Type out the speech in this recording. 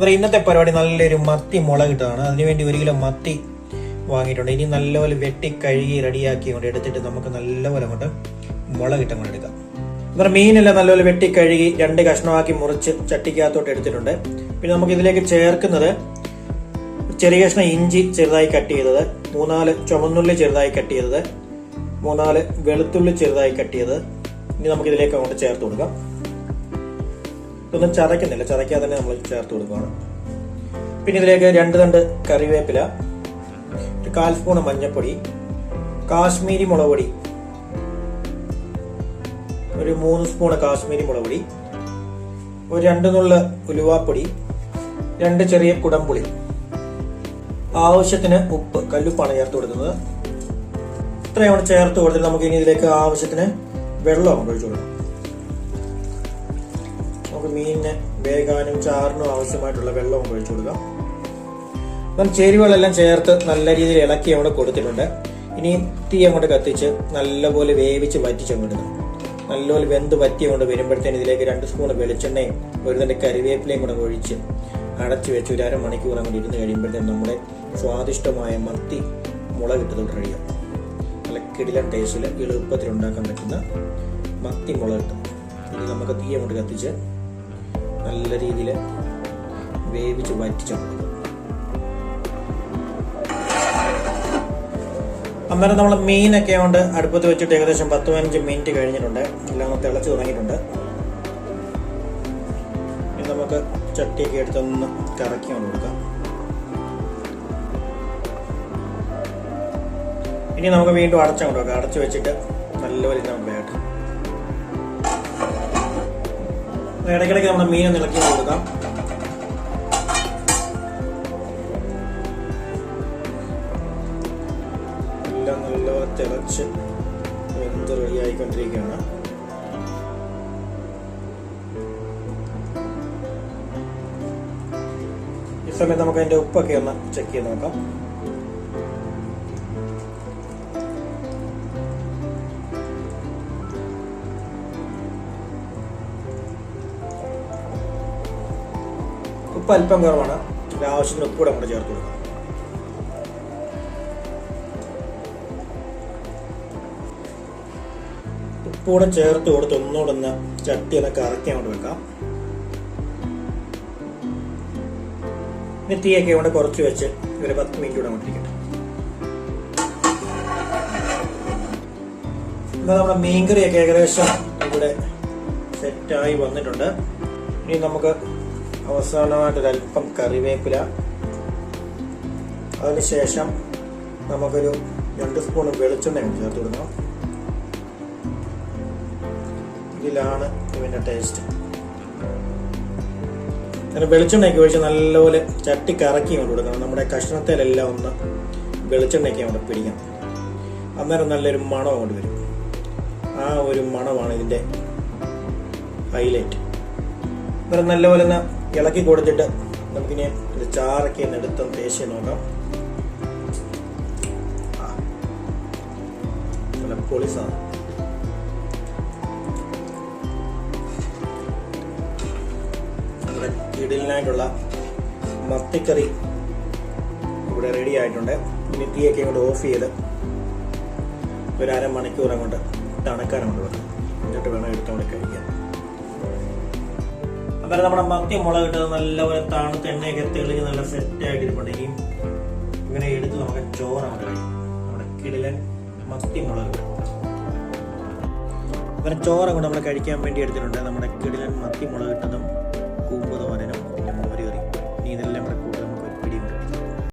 അപ്പോൾ ഇന്നത്തെ പരിപാടി നല്ലൊരു മത്തി മുളക് ഇട്ടതാണ് അതിനുവേണ്ടി ഒരു കിലോ മത്തി വാങ്ങിയിട്ടുണ്ട്. ഇനി നല്ലപോലെ വെട്ടി കഴുകി റെഡിയാക്കി കൊണ്ട് എടുത്തിട്ട് നമുക്ക് നല്ലപോലെ കൊണ്ട് മുളക് കൊണ്ട് എടുക്കാം. ഇവർ മീനെല്ലാം നല്ലപോലെ വെട്ടി കഴുകി രണ്ട് കഷ്ണമാക്കി മുറിച്ച് ചട്ടിക്കകത്തോട്ട് എടുത്തിട്ടുണ്ട്. പിന്നെ നമുക്ക് ഇതിലേക്ക് ചേർക്കുന്നത് ചെറിയ കഷ്ണം ഇഞ്ചി ചെറുതായി കട്ട് ചെയ്തത് മൂന്നാൽ ചുമന്നുള്ളി ചെറുതായി കട്ട് ചെയ്തത് മൂന്നാൽ വെളുത്തുള്ളി ചെറുതായി കട്ട് ചെയ്തത്. ഇനി നമുക്കിതിലേക്ക് അങ്ങോട്ട് ചേർത്ത് കൊടുക്കാം. ഇതൊന്നും ചതയ്ക്കുന്നില്ല. ചതയ്ക്കാതെ തന്നെ നമ്മൾ ചേർത്ത് കൊടുക്കുകയാണ് പിന്നെ ഇതിലേക്ക് രണ്ട് തണ്ട് കറിവേപ്പില ഒരു കാൽ സ്പൂൺ മഞ്ഞൾപ്പൊടി കാശ്മീരി മുളക് ഒരു മൂന്ന് സ്പൂൺ കാശ്മീരി മുളക് പൊടി ഒരു രണ്ട് നുള്ള ഉലുവാപ്പൊടി രണ്ട് ചെറിയ കുടംപുളി. ആവശ്യത്തിന് ഉപ്പ് കല്ലുപ്പാണ് ചേർത്ത് കൊടുക്കുന്നത്. ഇത്രയാണ് ചേർത്ത് കൊടുത്തിട്ട് നമുക്ക് ഇനി ഇതിലേക്ക് ആവശ്യത്തിന് വെള്ളം ഒഴിച്ചു കൊടുക്കാം. നമുക്ക് മീനിന് വേകാനും ചാറിനും ആവശ്യമായിട്ടുള്ള വെള്ളം ഒഴിച്ചു കൊടുക്കാം. അപ്പം ചേരുവകളെല്ലാം ചേർത്ത് നല്ല രീതിയിൽ ഇളക്കി അവിടെ കൊടുത്തിട്ടുണ്ട്. ഇനി തീ അങ്ങോട്ട് കത്തിച്ച് നല്ലപോലെ വേവിച്ച് വറ്റിച്ച് അങ്ങോട്ട്. നല്ലപോലെ വെന്ത് വറ്റി കൊണ്ട് വരുമ്പോഴത്തേന് ഇതിലേക്ക് രണ്ട് സ്പൂൺ വെളിച്ചെണ്ണയും ഒരു തണ്ട് കറിവേപ്പിലയും കൂടെ ഒഴിച്ച് അടച്ചു വെച്ച് ഒരു അരമണിക്കൂർ അങ്ങോട്ട് ഇരുന്ന് കഴിയുമ്പോഴത്തേന് നമ്മുടെ സ്വാദിഷ്ടമായ മത്തി മുളക് ഇട്ടതോട്ട് കഴിയാം നല്ല കിടിലൻ ടേസ്റ്റിൽ എളുപ്പത്തിൽ ഉണ്ടാക്കാൻ പറ്റുന്ന മത്തി മുളക് ഇട്ടത് ഇനി നമുക്ക് തീ അങ്ങോട്ട് കത്തിച്ച് നല്ല രീതിയിൽ വേവിച്ച് വറ്റിച്ചു അന്നേരം നമ്മൾ മീനൊക്കെ കൊണ്ട് അടുപ്പത്ത് വെച്ചിട്ട് ഏകദേശം പത്ത് പതിനഞ്ച് മിനിറ്റ് കഴിഞ്ഞിട്ടുണ്ട്. എല്ലാം ഒന്ന് തിളച്ച് തുടങ്ങിയിട്ടുണ്ട്. ഇനി നമുക്ക് ചട്ടിയൊക്കെ എടുത്തൊന്ന് കറക്കി കൊണ്ട് കൊടുക്കാം. ഇനി നമുക്ക് വീണ്ടും അടച്ചങ്ങോട്ട് വെക്കാം. അടച്ചു വെച്ചിട്ട് നല്ലപോലെ നമുക്ക് വേട്ടെ ഇടയ്ക്കിടയ്ക്ക് നമ്മുടെ മീൻ ഇളക്കി കൊടുക്കാം. എല്ലാം നല്ലപോലെ തിളച്ച് വെന്ത് റെഡിയായിക്കൊണ്ടിരിക്കുകയാണ് ഈ സമയത്ത് നമുക്ക് അതിന്റെ ഉപ്പൊക്കെ ഒന്ന് ചെക്ക് ചെയ്ത് നോക്കാം. ഉപ്പ് അല്പം കുറവാണ്. ഇതിന്റെ ആവശ്യത്തിന് ഉപ്പ് കൂടെ അങ്ങോട്ട് ചേർത്ത് കൊടുക്കാം. കൂടെ ചേർത്ത് കൊടുത്ത് ഒന്നുകൂടെ ഒന്ന് ചട്ടി ഒന്ന് കറക്കി അങ്ങോട്ട് വെക്കാം. തീയൊക്കെ ഇവിടെ കുറച്ച് വെച്ച് ഒരു പത്ത് മിനിറ്റ് കൂടെ കൊണ്ടിരിക്കട്ടെ എന്നാൽ നമ്മുടെ മീൻകറിയൊക്കെ ഏകദേശം ഇവിടെ സെറ്റായി വന്നിട്ടുണ്ട്. ഇനി നമുക്ക് അവസാനമായിട്ട് ഒരല്പം കറിവേപ്പില. അതിനുശേഷം നമുക്കൊരു രണ്ട് സ്പൂൺ വെളിച്ചെണ്ണ ചേർത്ത് കൊടുക്കണം. ഇതിലാണ് ഇവന്റെ ടേസ്റ്റ്. അങ്ങനെ വെളിച്ചെണ്ണയ്ക്ക് ഒഴിച്ച് നല്ലപോലെ ചട്ടി കറക്കി കൊണ്ട് കൊടുക്കണം. നമ്മുടെ കഷ്ണത്തിലെല്ലാം ഒന്ന് വെളിച്ചെണ്ണയൊക്കെ അവിടെ പിടിക്കണം. അന്നേരം നല്ലൊരു മണം കൊണ്ട് വരും. ആ ഒരു മണമാണ് ഇതിന്റെ ഹൈലൈറ്റ്. അന്നേരം നല്ലപോലെ ഇളക്കി കൊടുത്തിട്ട് നമുക്കിനി ഒരു ചാറൊക്കെ ഒന്ന് തേച്ച് നോക്കാം. നല്ല പൊളി കിടിലിനായിട്ടുള്ള മത്തിക്കറി ഇവിടെ റെഡി ആയിട്ടുണ്ട്. ഇനി തീയൊക്കെ ഇങ്ങോട്ട് ഓഫ് ചെയ്ത് ഒരു അരമണിക്കൂർ അങ്ങോട്ട് വെക്കാം എന്നിട്ട് വേണം എടുത്തോണ്ട് കഴിക്കാൻ. അന്നേരം നമ്മുടെ മത്തി മുളക് ഇട്ടത് നല്ലപോലെ തണുത്ത് എണ്ണയൊക്കെ തെളിഞ്ഞ് നല്ല സെറ്റ് ആയിട്ട് ഇങ്ങനെ എടുത്ത് നമുക്ക് ചോറ് അങ്ങോട്ട് കഴിയും നമ്മുടെ കിടിലൻ മത്തി മുളക് അങ്ങനെ ചോറ് അങ്ങോട്ട് നമ്മൾ കഴിക്കാൻ വേണ്ടി എടുത്തിട്ടുണ്ട്. നമ്മുടെ കിടിലൻ മത്തി മുളക് ഇട്ടതും